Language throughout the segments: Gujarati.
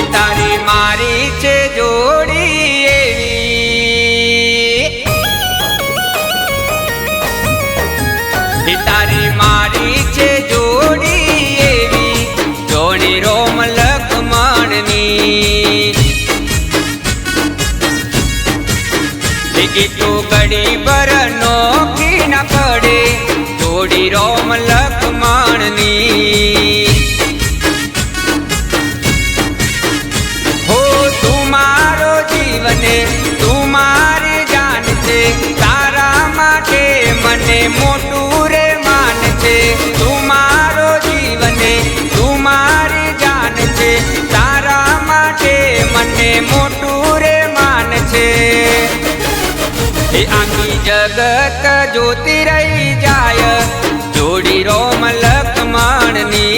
તારી મારી છે જોડી એવી. તારી મારી છે જોડી એવી. જોડી રોમ લખમણની એ કડી પર નોકી ન પડે. જોડી રોમ લખમણની જીવને તું મારી જાન છે તારા માટે મને મોટું રે માન છે તું મારો જીવને, તું મારી જાન છે તારા માટે મને મોટું રે માન છે એ આખી જગત જોતી રહી જાય, જોડી રોમ લખમણની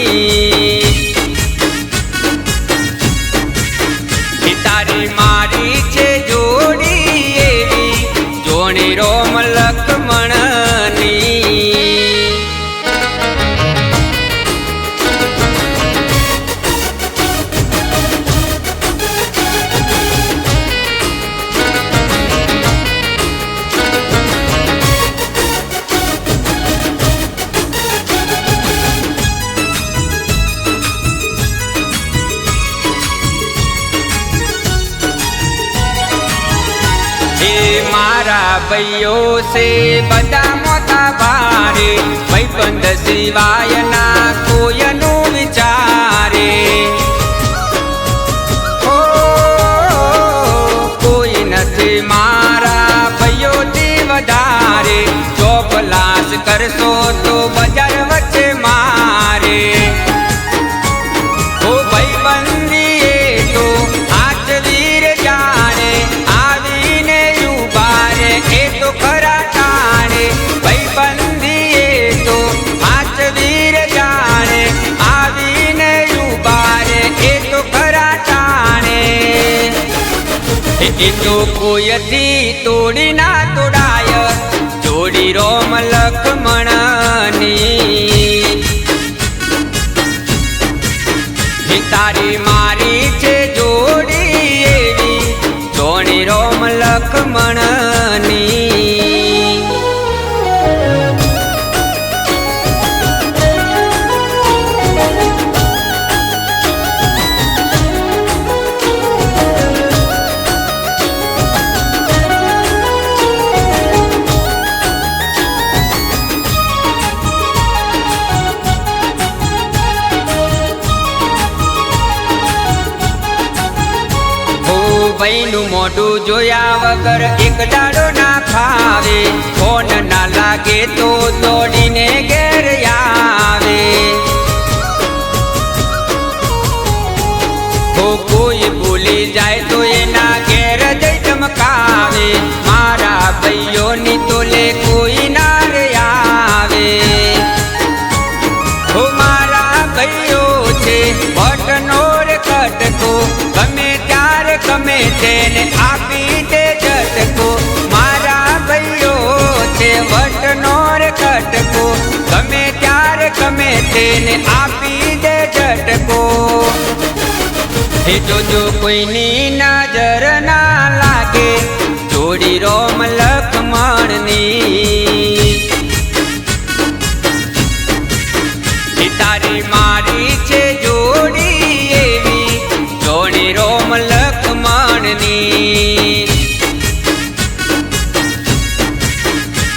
તારી મારી મારા ભાઈઓ છે, બધા મોટા ભારે. ભાઈબંધ સિવાયના કોયનું વિચારે. કોઈ નથી મારા ભાઈઓથી વધારે. જો પલાસ કરશો તો એ તો કોયથી તોડી ના તોડાય જોડી રોમ લખમણની એ તારી મારી છે જોડી એવી, જોણી રોમ લખમણની ભાઈનું મોઢું જોયા વગર એક દાડો ના ખાવે. ફોન ના લાગે તો દોડીને ઘેર તેને આપી દે જટકો, મારા ભાઈઓ છે, વટનો રે કટકો. ગમે ત્યારે ગમે તેને આપી દે જટકો. એ જોજો કોઈની ના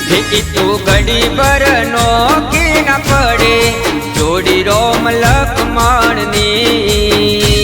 જેથી તું ઘડી પર નો કે ન પડે. જોડી રોમ લખમણની.